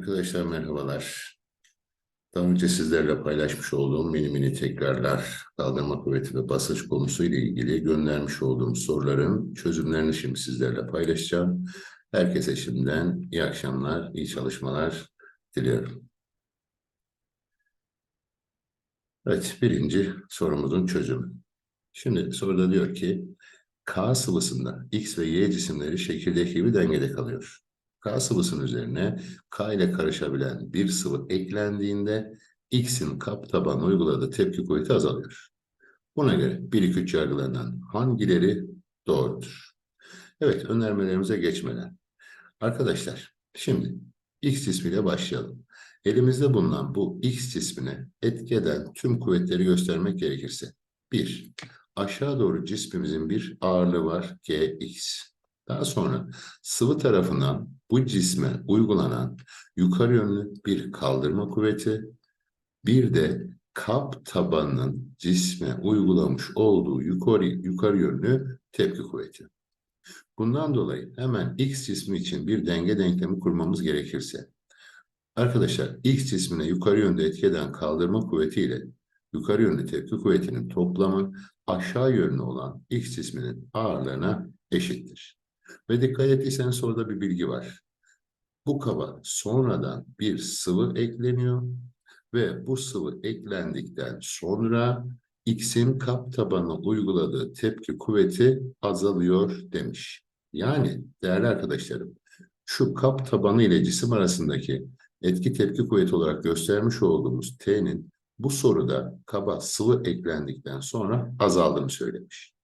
Arkadaşlar merhabalar. Daha önce sizlerle paylaşmış olduğum mini mini tekrarlar, kaldırma kuvveti ve basınç konusuyla ilgili göndermiş olduğum soruların çözümlerini şimdi sizlerle paylaşacağım. Herkese şimdiden iyi akşamlar, iyi çalışmalar diliyorum. Evet, birinci sorumuzun çözümü. Şimdi soruda diyor ki, K sıvısında X ve Y cisimleri çekirdek gibi dengede kalıyor. K sıvısının üzerine K ile karışabilen bir sıvı eklendiğinde X'in kap tabanına uyguladığı tepki kuvveti azalıyor. Buna göre 1 2 3 yargılarından hangileri doğrudur? Evet, önermelerimize geçmeden. Arkadaşlar, şimdi X cismiyle başlayalım. Elimizde bulunan bu X cismine etki tüm kuvvetleri göstermek gerekirse. 1. Aşağı doğru cismimizin bir ağırlığı var Gx. Daha sonra sıvı tarafından bu cisme uygulanan yukarı yönlü bir kaldırma kuvveti, bir de kap tabanının cisme uygulamış olduğu yukarı, yukarı yönlü tepki kuvveti. Bundan dolayı hemen X cismi için bir denge denklemi kurmamız gerekirse, arkadaşlar X cismine yukarı yönde etki eden kaldırma kuvveti ile yukarı yönlü tepki kuvvetinin toplamı aşağı yönlü olan X cisminin ağırlığına eşittir. Ve dikkat ettiyseniz soruda bir bilgi var. Bu kaba sonradan bir sıvı ekleniyor ve bu sıvı eklendikten sonra X'in kap tabanına uyguladığı tepki kuvveti azalıyor demiş. Yani değerli arkadaşlarım şu kap tabanı ile cisim arasındaki etki tepki kuvveti olarak göstermiş olduğumuz T'nin bu soruda kaba sıvı eklendikten sonra azaldığını söylemiş.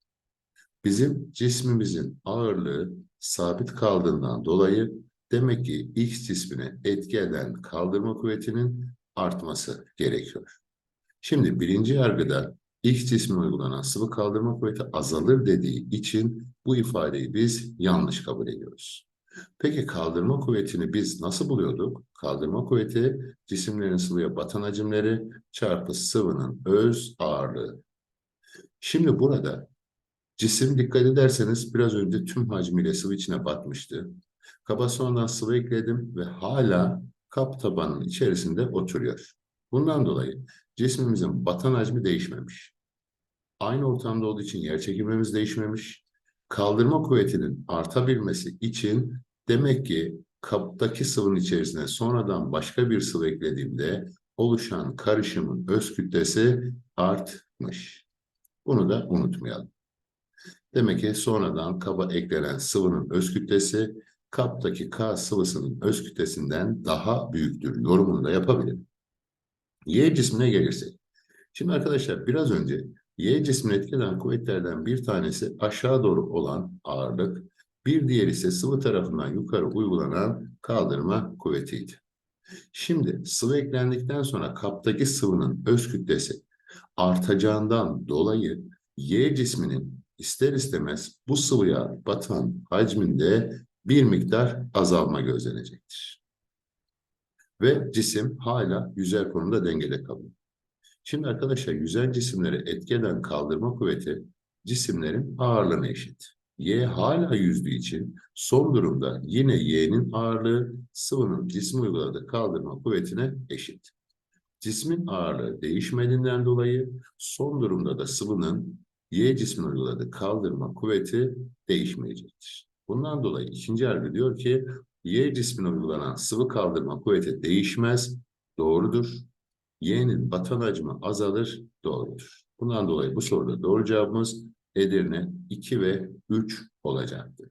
Bizim cismimizin ağırlığı sabit kaldığından dolayı demek ki X cismine etki eden kaldırma kuvvetinin artması gerekiyor. Şimdi birinci yargıda X cismine uygulanan sıvı kaldırma kuvveti azalır dediği için bu ifadeyi biz yanlış kabul ediyoruz. Peki kaldırma kuvvetini biz nasıl buluyorduk? Kaldırma kuvveti cisimlerin sıvıya batan hacimleri çarpı sıvının öz ağırlığı. Şimdi burada Cisim dikkat ederseniz biraz önce tüm hacmiyle sıvı içine batmıştı. Kaba sonradan sıvı ekledim ve hala kap tabanının içerisinde oturuyor. Bundan dolayı cismimizin batan hacmi değişmemiş. Aynı ortamda olduğu için yer çekimimiz değişmemiş. Kaldırma kuvvetinin artabilmesi için demek ki kaptaki sıvının içerisine sonradan başka bir sıvı eklediğimde oluşan karışımın öz kütlesi artmış. Bunu da unutmayalım. Demek ki sonradan kaba eklenen sıvının öz kütlesi kaptaki K sıvısının öz kütlesinden daha büyüktür yorumunu da yapabilirim. Y cismine gelirsek. Şimdi arkadaşlar biraz önce Y cismine etkilen kuvvetlerden bir tanesi aşağı doğru olan ağırlık, bir diğeri ise sıvı tarafından yukarı uygulanan kaldırma kuvvetiydi. Şimdi sıvı eklendikten sonra kaptaki sıvının öz kütlesi artacağından dolayı Y cisminin ister istemez bu sıvıya batan hacminde bir miktar azalma gözlenecektir. Ve cisim hala yüzer konumda dengede kalıyor. Şimdi arkadaşlar yüzer cisimlere etkeden kaldırma kuvveti cisimlerin ağırlığına eşit. Y hala yüzdüğü için son durumda yine Y'nin ağırlığı sıvının cismi uyguladığı kaldırma kuvvetine eşit. Cismin ağırlığı değişmediğinden dolayı son durumda da sıvının Y cismine uyguladığı kaldırma kuvveti değişmeyecektir. Bundan dolayı ikinci yargı diyor ki Y cismine uygulanan sıvı kaldırma kuvveti değişmez, doğrudur. Y'nin batan hacmi azalır, doğrudur. Bundan dolayı bu soruda doğru cevabımız Edirne 2 ve 3 olacaktır.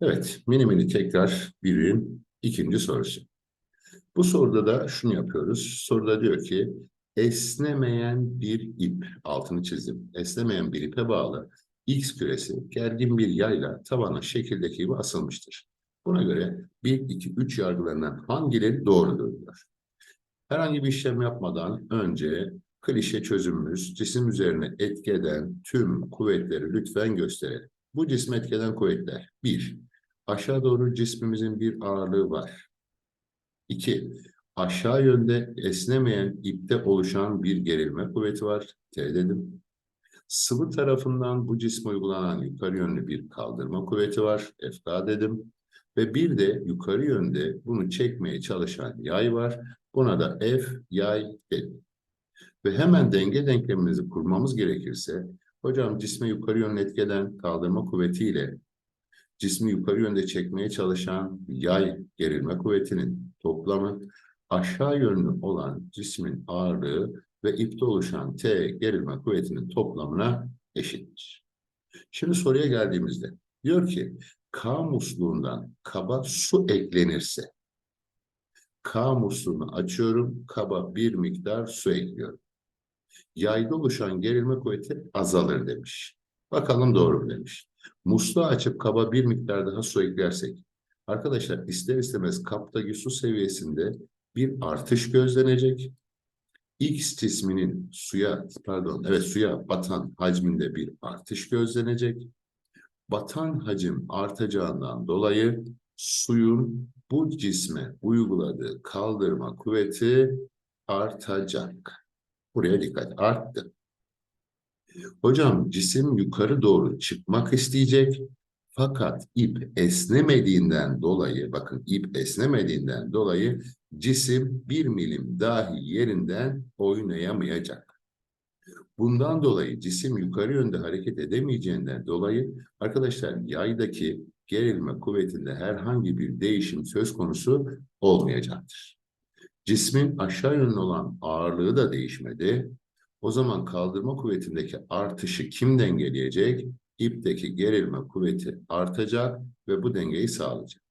Evet, mini mini tekrar birin ikinci sorusu. Bu soruda da şunu yapıyoruz. Soruda diyor ki esnemeyen bir ip, altını çizdim. Esnemeyen bir ipe bağlı X küresi gergin bir yayla tavana şekildeki gibi asılmıştır. Buna göre 1, 2, 3 yargılarından hangileri doğrudur diyor. Herhangi bir işlem yapmadan önce klişe çözümümüz cisim üzerine etkeden tüm kuvvetleri lütfen gösterelim. Bu cisme etkeden kuvvetler. 1. Aşağı doğru cismimizin bir ağırlığı var. 2. Aşağı yönde esnemeyen ipte oluşan bir gerilme kuvveti var. T dedim. Sıvı tarafından bu cisme uygulanan yukarı yönlü bir kaldırma kuvveti var. FK dedim. Ve bir de yukarı yönde bunu çekmeye çalışan yay var. Buna da F yay dedim. Ve hemen denge denklemimizi kurmamız gerekirse, hocam cisme yukarı yönlü etkeden kaldırma kuvvetiyle cismi yukarı yönde çekmeye çalışan yay gerilme kuvvetinin toplamı aşağı yönlü olan cismin ağırlığı ve ipte oluşan T gerilme kuvvetinin toplamına eşittir. Şimdi soruya geldiğimizde diyor ki K musluğundan kaba su eklenirse K musluğunu açıyorum, kaba bir miktar su ekliyorum. Yayda oluşan gerilme kuvveti azalır demiş. Bakalım doğru mu demiş. Musluğu açıp kaba bir miktar daha su eklersek, arkadaşlar ister istemez kaptaki su seviyesinde bir artış gözlenecek. X cisminin suya, pardon, evet suya batan hacminde bir artış gözlenecek. Batan hacim artacağından dolayı suyun bu cisme uyguladığı kaldırma kuvveti artacak. Buraya dikkat, arttı. Hocam cisim yukarı doğru çıkmak isteyecek. Fakat ip esnemediğinden dolayı, bakın ip esnemediğinden dolayı cisim bir milim dahi yerinden oynayamayacak. Bundan dolayı cisim yukarı yönde hareket edemeyeceğinden dolayı arkadaşlar yaydaki gerilme kuvvetinde herhangi bir değişim söz konusu olmayacaktır. Cismin aşağı yönlü olan ağırlığı da değişmedi. O zaman kaldırma kuvvetindeki artışı kim dengeleyecek? İpteki gerilme kuvveti artacak ve bu dengeyi sağlayacak.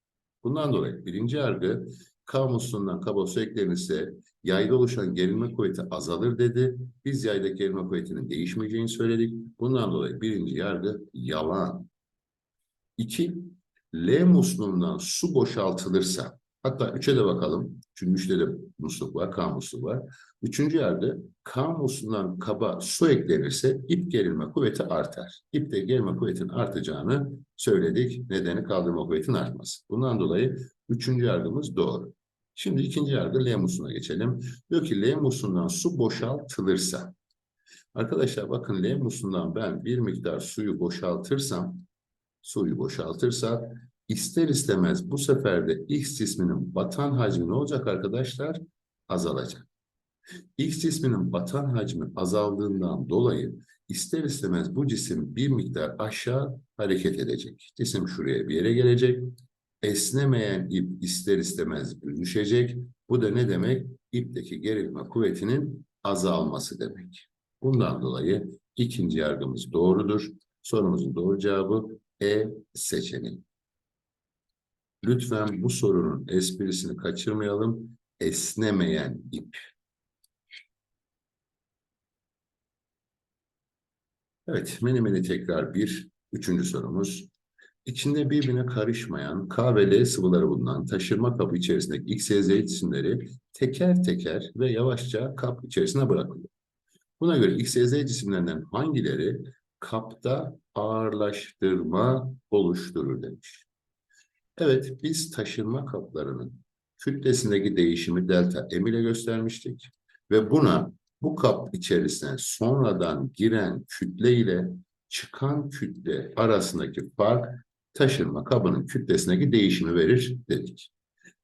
Bundan dolayı birinci yargı K musluğundan kaba su eklenirse yayda oluşan gerilme kuvveti azalır dedi. Biz yaydaki gerilme kuvvetinin değişmeyeceğini söyledik. Bundan dolayı birinci yargı yalan. İki, L musluğundan su boşaltılırsa Hatta üçe de bakalım. Çünkü üçte de musluk var, K musluğu var. Üçüncü yerde K musluğundan kaba su eklenirse ip gerilme kuvveti artar. İpte gerilme kuvvetinin artacağını söyledik. Nedeni kaldırma kuvvetinin artması. Bundan dolayı üçüncü yargımız doğru. Şimdi ikinci yargı L musluğuna geçelim. Diyor ki L musluğundan su boşaltılırsa. Arkadaşlar bakın L musluğundan ben bir miktar suyu boşaltırsam, suyu boşaltırsak ister istemez bu sefer de X cisminin batan hacmi ne olacak arkadaşlar? Azalacak. X cisminin batan hacmi azaldığından dolayı ister istemez bu cisim bir miktar aşağı hareket edecek. Cisim şuraya bir yere gelecek. Esnemeyen ip ister istemez büzüşecek. Bu da ne demek? İpteki gerilme kuvvetinin azalması demek. Bundan dolayı ikinci yargımız doğrudur. Sorumuzun doğru cevabı E seçeneği. Lütfen bu sorunun esprisini kaçırmayalım. Esnemeyen ip. Evet, meni meni tekrar bir. Üçüncü sorumuz. İçinde birbirine karışmayan K ve L sıvıları bulunan taşırma kabı içerisindeki X, cisimleri teker teker ve yavaşça kap içerisine bırakılıyor. Buna göre X, cisimlerinden hangileri kapta ağırlaştırma oluşturur demiş. Evet, biz taşınma kaplarının kütlesindeki değişimi delta M ile göstermiştik. Ve buna bu kap içerisine sonradan giren kütle ile çıkan kütle arasındaki fark taşınma kabının kütlesindeki değişimi verir dedik.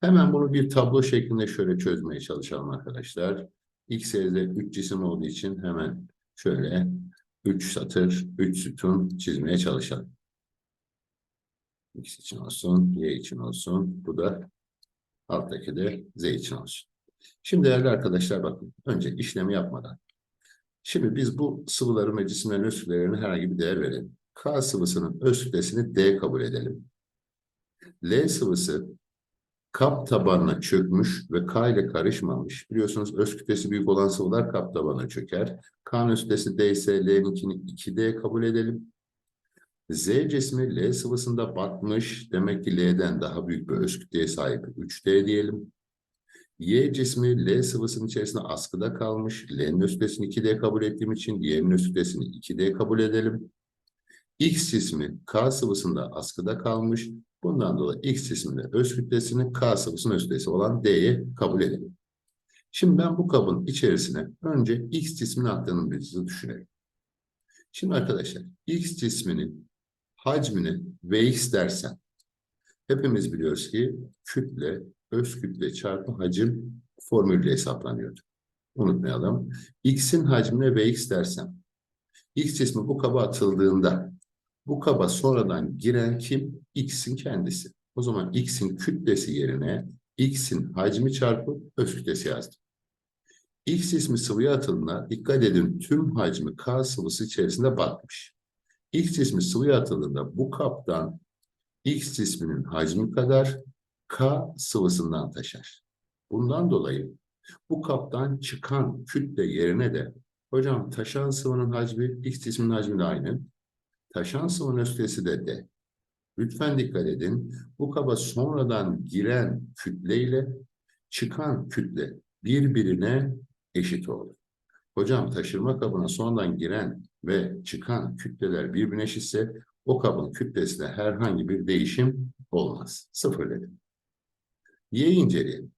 Hemen bunu bir tablo şeklinde şöyle çözmeye çalışalım arkadaşlar. Y, Z 3 cisim olduğu için hemen şöyle 3 satır, 3 sütun çizmeye çalışalım. X için olsun, Y için olsun. Bu da alttaki de Z için olsun. Şimdi değerli arkadaşlar bakın. Önce işlemi yapmadan. Şimdi biz bu sıvıların ve cisimlerin öz kütlelerine herhangi bir değer verelim. K sıvısının öz kütlesini D kabul edelim. L sıvısı kap tabanına çökmüş ve K ile karışmamış. Biliyorsunuz öz kütlesi büyük olan sıvılar kap tabanına çöker. K'nın öz kütlesi D ise L'ninkini 2D kabul edelim. Z cismi L sıvısında batmış. Demek ki L'den daha büyük bir öz kütleye sahip 3D diyelim. Y cismi L sıvısının içerisinde askıda kalmış. L'nin öz kütlesini 2D kabul ettiğim için Y'nin öz kütlesini 2D kabul edelim. X cismi K sıvısında askıda kalmış. Bundan dolayı X cisminde öz kütlesini K sıvısının öz kütlesi olan D'ye kabul edelim. Şimdi ben bu kabın içerisine önce X cismini attığını düşünelim. Şimdi arkadaşlar X cisminin hacmini Vx dersen hepimiz biliyoruz ki kütle öz kütle çarpı hacim formülüyle hesaplanıyordu. Unutmayalım. X'in hacmine Vx dersem X cismi bu kaba atıldığında bu kaba sonradan giren kim? X'in kendisi. O zaman X'in kütlesi yerine X'in hacmi çarpı öz kütlesi yazdım. X cismi sıvıya atıldığında dikkat edin tüm hacmi K sıvısı içerisinde batmış. X cismi sıvıya atıldığında bu kaptan X cisminin hacmi kadar K sıvısından taşır. Bundan dolayı bu kaptan çıkan kütle yerine de hocam taşan sıvının hacmi X cisminin hacmi de aynı. Taşan sıvının östesi de D. Lütfen dikkat edin. Bu kaba sonradan giren kütle ile çıkan kütle birbirine eşit olur. Hocam taşırma kabına sonradan giren ve çıkan kütleler birbirine eşitse o kabın kütlesinde herhangi bir değişim olmaz. Sıfır dedim. Y inceleyelim.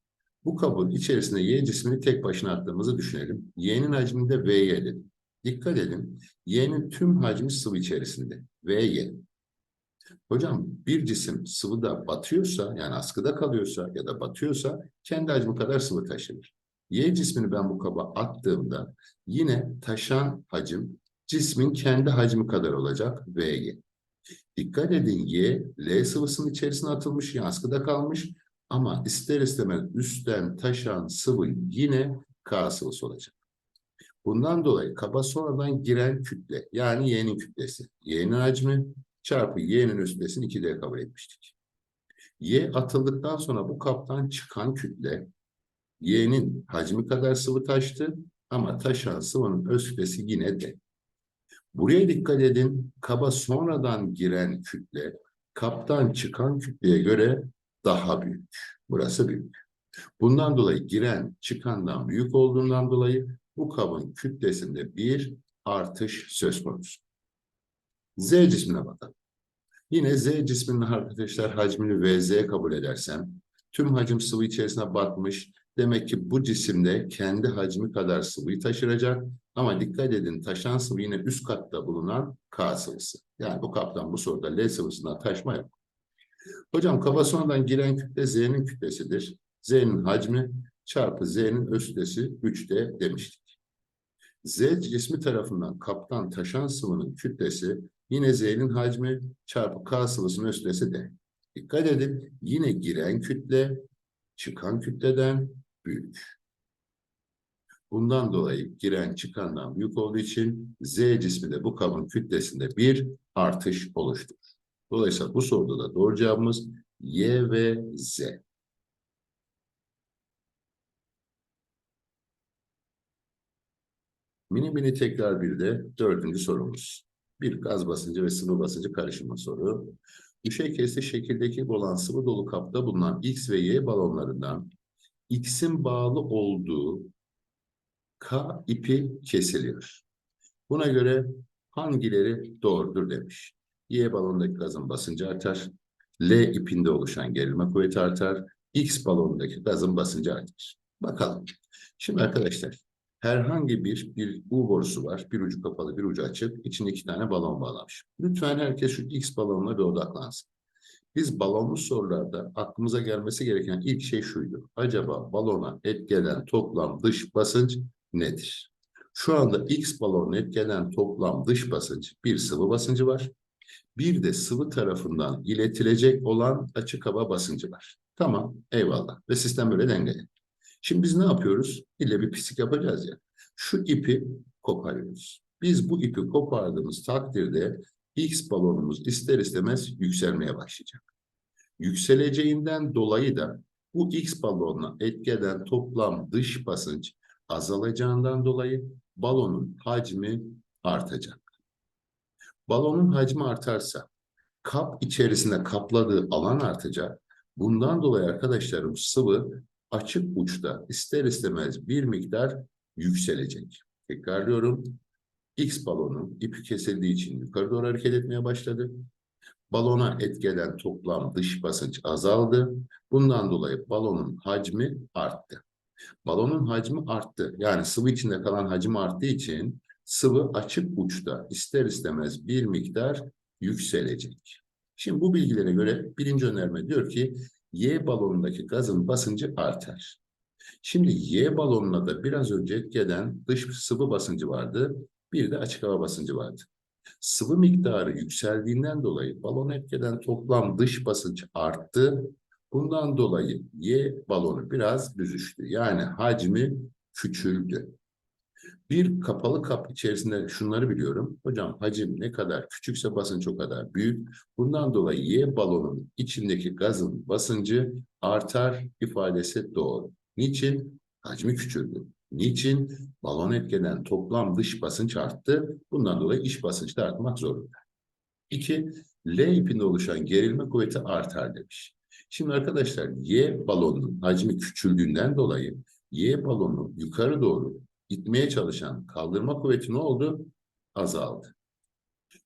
Bu kabın içerisinde Y cismini tek başına attığımızı düşünelim. Y'nin hacminde Vy dedim. Dikkat edin. Y'nin tüm hacmi sıvı içerisinde. Vy. Hocam bir cisim sıvıda batıyorsa yani askıda kalıyorsa ya da batıyorsa kendi hacmi kadar sıvı taşır. Y cismini ben bu kaba attığımda yine taşan hacim cismin kendi hacmi kadar olacak Vy. Dikkat edin Y, L sıvısının içerisine atılmış, yani askıda kalmış ama ister istemez üstten taşan sıvı yine K sıvısı olacak. Bundan dolayı kaba sonradan giren kütle yani Y'nin kütlesi, Y'nin hacmi çarpı Y'nin üstesini 2D kabul etmiştik. Y atıldıktan sonra bu kaptan çıkan kütle Y'nin hacmi kadar sıvı taştı ama taşan sıvının öz yine D. Buraya dikkat edin. Kaba sonradan giren kütle kaptan çıkan kütleye göre daha büyük. Burası büyük. Bundan dolayı giren çıkandan büyük olduğundan dolayı bu kabın kütlesinde bir artış söz konusu. Z cismine bakalım. Yine Z cisminin arkadaşlar hacmini VZ kabul edersem tüm hacim sıvı içerisine batmış. Demek ki bu cisimde kendi hacmi kadar sıvıyı taşıracak. Ama dikkat edin taşan sıvı yine üst katta bulunan K sıvısı. Yani bu kaptan bu soruda L sıvısından taşma yok. Hocam kaba sonradan giren kütle Z'nin kütlesidir. Z'nin hacmi çarpı Z'nin öz kütlesi 3D demiştik. Z cismi tarafından kaptan taşan sıvının kütlesi yine Z'nin hacmi çarpı K sıvısının öz kütlesi D. Dikkat edin yine giren kütle çıkan kütleden büyük. Bundan dolayı giren çıkandan büyük olduğu için Z cismi de bu kabın kütlesinde bir artış oluşturur. Dolayısıyla bu soruda da doğru cevabımız Y ve Z. Mini mini tekrar bir de dördüncü sorumuz. Bir gaz basıncı ve sıvı basıncı karışımı soru. Düşey kesti şekildeki olan sıvı dolu kapta bulunan X ve Y balonlarından X'in bağlı olduğu K ipi kesiliyor. Buna göre hangileri doğrudur demiş. Y balondaki gazın basıncı artar. L ipinde oluşan gerilme kuvveti artar. X balondaki gazın basıncı artar. Bakalım. Şimdi arkadaşlar herhangi bir, bir U borusu var. Bir ucu kapalı, bir ucu açık. İçinde iki tane balon bağlamış. Lütfen herkes şu X balonuna bir odaklansın. Biz balonlu sorularda aklımıza gelmesi gereken ilk şey şuydu. Acaba balona etkeden toplam dış basınç nedir? Şu anda X balonuna etkeden toplam dış basınç bir sıvı basıncı var. Bir de sıvı tarafından iletilecek olan açık hava basıncı var. Tamam, eyvallah. Ve sistem böyle dengeli. Şimdi biz ne yapıyoruz? İlle bir pislik yapacağız ya. Şu ipi koparıyoruz. Biz bu ipi kopardığımız takdirde X balonumuz ister istemez yükselmeye başlayacak. Yükseleceğinden dolayı da bu X balonuna etki eden toplam dış basınç azalacağından dolayı balonun hacmi artacak. Balonun hacmi artarsa kap içerisinde kapladığı alan artacak. Bundan dolayı arkadaşlarım sıvı açık uçta ister istemez bir miktar yükselecek. Tekrarlıyorum. X balonu ipi kesildiği için yukarı doğru hareket etmeye başladı. Balona etkeden toplam dış basınç azaldı. Bundan dolayı balonun hacmi arttı. Balonun hacmi arttı. Yani sıvı içinde kalan hacim arttığı için sıvı açık uçta ister istemez bir miktar yükselecek. Şimdi bu bilgilere göre birinci önerme diyor ki Y balonundaki gazın basıncı artar. Şimdi Y balonuna da biraz önce gelen dış sıvı basıncı vardı. Bir de açık hava basıncı vardı. Sıvı miktarı yükseldiğinden dolayı balon etkeden toplam dış basınç arttı. Bundan dolayı Y balonu biraz büzüştü. Yani hacmi küçüldü. Bir kapalı kap içerisinde şunları biliyorum. Hocam hacim ne kadar küçükse basınç o kadar büyük. Bundan dolayı Y balonun içindeki gazın basıncı artar ifadesi doğru. Niçin? Hacmi küçüldü. Niçin? Balon etkeden toplam dış basınç arttı. Bundan dolayı iç basınç da artmak zorunda. İki, L ipinde oluşan gerilme kuvveti artar demiş. Şimdi arkadaşlar Y balonunun hacmi küçüldüğünden dolayı Y balonu yukarı doğru itmeye çalışan kaldırma kuvveti ne oldu? Azaldı.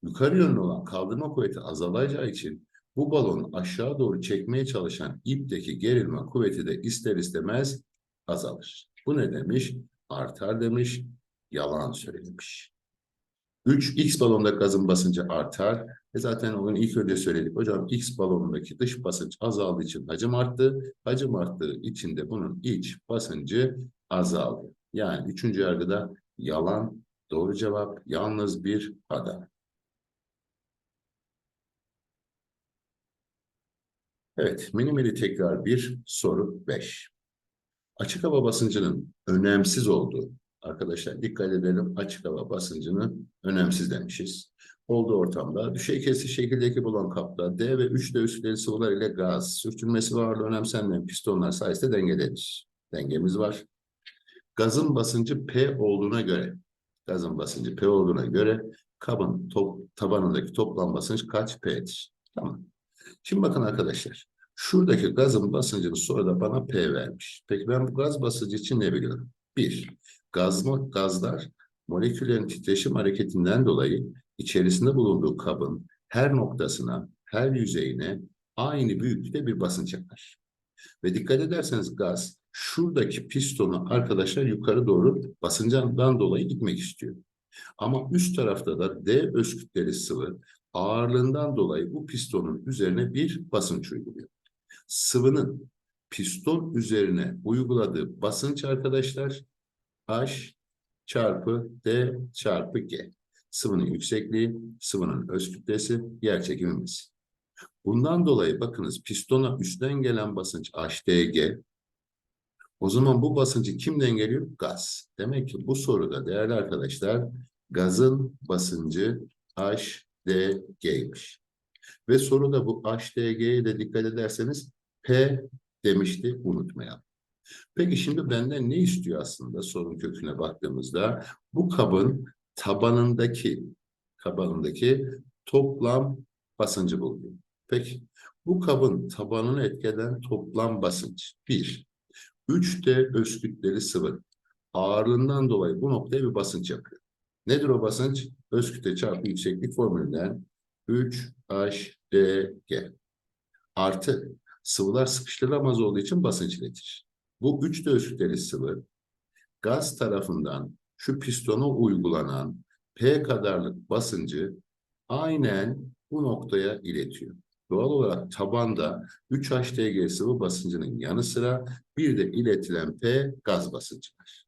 Yukarı yönlü olan kaldırma kuvveti azalacağı için bu balonu aşağı doğru çekmeye çalışan ipteki gerilme kuvveti de ister istemez azalır. Bu ne demiş? Artar demiş, yalan söylemiş. 3. X balonda gazın basıncı artar. E zaten onu ilk önce söyledik. Hocam X balonundaki dış basınç azaldığı için hacim arttı. Hacim arttığı için de bunun iç basıncı azaldı. Yani üçüncü yargıda yalan, doğru cevap yalnız bir ada. Evet, mini mini tekrar bir soru 5. Açık hava basıncının önemsiz olduğu, arkadaşlar dikkat edelim açık hava basıncının önemsiz demişiz. Olduğu ortamda düşey kesli şekildeki bulan kapta D ve 3 D üstleri sıvılar ile gaz, sürtünmesi ve ağırlığı önemsenmeyen pistonlar sayesinde dengelenir. Dengemiz var. Gazın basıncı P olduğuna göre, gazın basıncı P olduğuna göre kabın top, tabanındaki toplam basınç kaç P'dir? Tamam. Şimdi bakın arkadaşlar. Şuradaki gazın basıncını sonra da bana P vermiş. Peki ben bu gaz basıncı için ne biliyorum? Bir, gaz, gazlar moleküllerin titreşim hareketinden dolayı içerisinde bulunduğu kabın her noktasına, her yüzeyine aynı büyüklükte bir basınç yapar. Ve dikkat ederseniz gaz şuradaki pistonu arkadaşlar yukarı doğru basıncından dolayı gitmek istiyor. Ama üst tarafta da D öz kütleli sıvı ağırlığından dolayı bu pistonun üzerine bir basınç uyguluyor. Sıvının piston üzerine uyguladığı basınç arkadaşlar H çarpı D çarpı G. Sıvının yüksekliği, sıvının öz kütlesi, yer çekimimiz. Bundan dolayı bakınız pistona üstten gelen basınç HDG. O zaman bu basıncı kimden geliyor? Gaz. Demek ki bu soruda değerli arkadaşlar gazın basıncı HDG'ymiş. Ve soruda bu HDG'ye de dikkat ederseniz P demişti unutmayalım. Peki şimdi benden ne istiyor aslında sorun köküne baktığımızda? Bu kabın tabanındaki tabanındaki toplam basıncı buluyor. Peki bu kabın tabanını etkeden toplam basınç bir. 3D öz kütleli sıvı ağırlığından dolayı bu noktaya bir basınç yapıyor. Nedir o basınç? Öz kütle çarpı yükseklik formülünden 3HDG artı sıvılar sıkıştırılamaz olduğu için basınç iletir. Bu 3D öz kütleli sıvı gaz tarafından şu pistona uygulanan P kadarlık basıncı aynen bu noktaya iletiyor. Doğal olarak tabanda 3 HTG sıvı basıncının yanı sıra bir de iletilen P gaz basıncı var.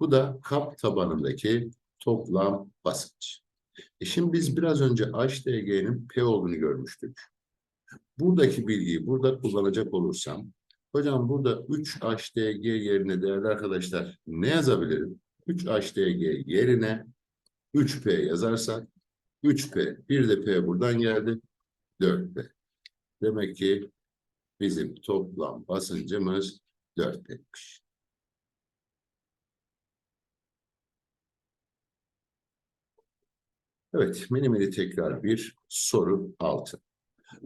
Bu da kap tabanındaki toplam basınç. E şimdi biz biraz önce HTG'nin P olduğunu görmüştük. Buradaki bilgiyi burada kullanacak olursam, hocam burada 3 HTG yerine değerli arkadaşlar ne yazabilirim? 3 HTG yerine 3P yazarsak 3P, bir de P buradan geldi, 4P. Demek ki bizim toplam basıncımız 4P'miş. Evet, mini mini tekrar bir soru altı.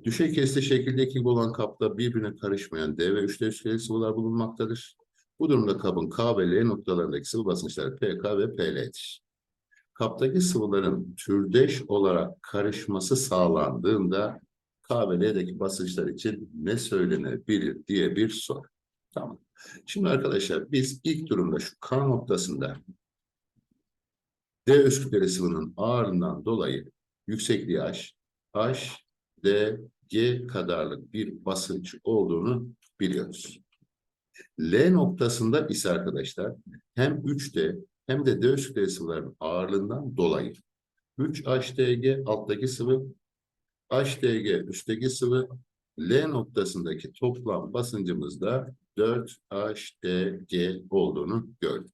Düşey kesli şekildeki olan kapta birbirine karışmayan D ve 3 D sıvılar bulunmaktadır. Bu durumda kabın K ve L noktalarındaki sıvı basınçları PK ve PL'dir. Kaptaki sıvıların türdeş olarak karışması sağlandığında K ve L'deki basınçlar için ne söylenebilir diye bir soru. Tamam. Şimdi arkadaşlar biz ilk durumda şu K noktasında D öz kütleli sıvının ağırlığından dolayı yüksekliği H, H, D, G kadarlık bir basınç olduğunu biliyoruz. L noktasında ise arkadaşlar hem 3D hem de D öz kütleli sıvıların ağırlığından dolayı 3HDG alttaki sıvı, HDG üstteki sıvı, L noktasındaki toplam basıncımız da 4HDG olduğunu gördüm.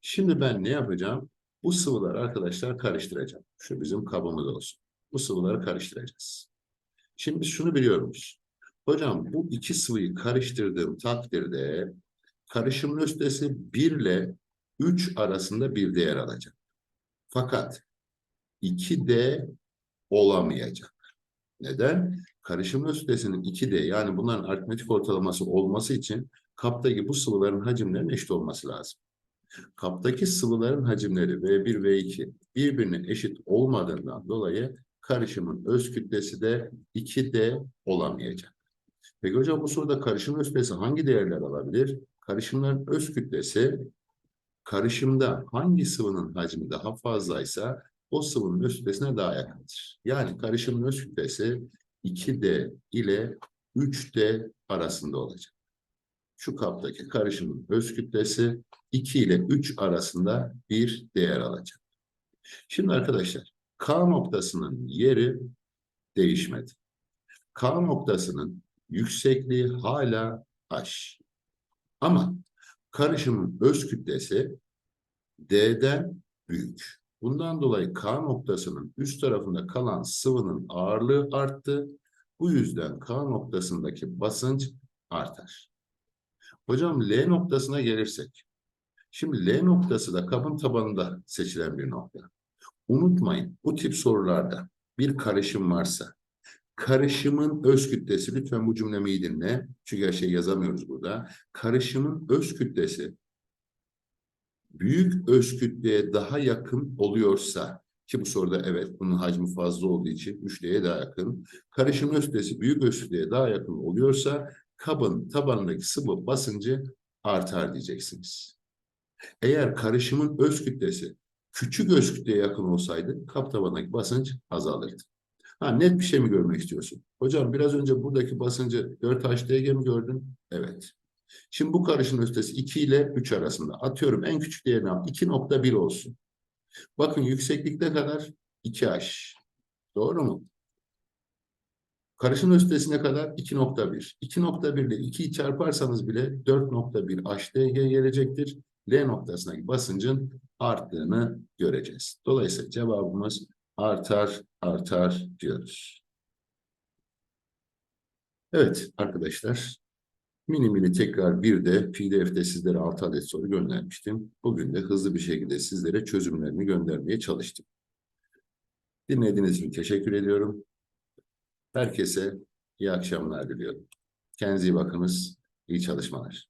Şimdi ben ne yapacağım? Bu sıvıları arkadaşlar karıştıracağım. Şu bizim kabımız olsun. Bu sıvıları karıştıracağız. Şimdi şunu biliyoruz. Hocam bu iki sıvıyı karıştırdığım takdirde karışımın östesi 1 ile 3 arasında bir değer alacak. Fakat 2D olamayacak. Neden? Karışımın östesinin 2D yani bunların aritmetik ortalaması olması için kaptaki bu sıvıların hacimlerinin eşit olması lazım. Kaptaki sıvıların hacimleri V1, V2 birbirine eşit olmadığından dolayı karışımın öz kütlesi de 2D olamayacak. Peki hocam bu soruda karışım öz kütlesi hangi değerler alabilir? Karışımların öz kütlesi karışımda hangi sıvının hacmi daha fazlaysa o sıvının öz kütlesine daha yakındır. Yani karışımın öz kütlesi 2D ile 3D arasında olacak. Şu kaptaki karışımın öz kütlesi 2 ile 3 arasında bir değer alacak. Şimdi arkadaşlar K noktasının yeri değişmedi. K noktasının yüksekliği hala H. Ama karışımın öz kütlesi D'den büyük. Bundan dolayı K noktasının üst tarafında kalan sıvının ağırlığı arttı. Bu yüzden K noktasındaki basınç artar. Hocam L noktasına gelirsek. Şimdi L noktası da kabın tabanında seçilen bir nokta. Unutmayın bu tip sorularda bir karışım varsa karışımın öz kütlesi lütfen bu cümlemi iyi dinle. Çünkü her şey yazamıyoruz burada. Karışımın öz kütlesi büyük öz kütleye daha yakın oluyorsa ki bu soruda evet bunun hacmi fazla olduğu için 3D'ye daha yakın. Karışım öz kütlesi büyük öz kütleye daha yakın oluyorsa kabın tabanındaki sıvı basıncı artar diyeceksiniz. Eğer karışımın öz kütlesi küçük öz kütleye yakın olsaydı kap tabanındaki basınç azalırdı. Ha, net bir şey mi görmek istiyorsun? Hocam biraz önce buradaki basıncı 4HDG mi gördün? Evet. Şimdi bu karışımın ötesi 2 ile 3 arasında. Atıyorum en küçük değerini al. 2.1 olsun. Bakın yükseklikte kadar 2H. Doğru mu? Karışımın ötesine kadar 2.1. 2.1 ile 2'yi çarparsanız bile 4.1 HDG gelecektir. L noktasındaki basıncın arttığını göreceğiz. Dolayısıyla cevabımız artar, artar diyoruz. Evet arkadaşlar, mini mini tekrar bir de PDF'de sizlere 6 adet soru göndermiştim. Bugün de hızlı bir şekilde sizlere çözümlerini göndermeye çalıştım. Dinlediğiniz için teşekkür ediyorum. Herkese iyi akşamlar diliyorum. Kendinize iyi bakınız, iyi çalışmalar.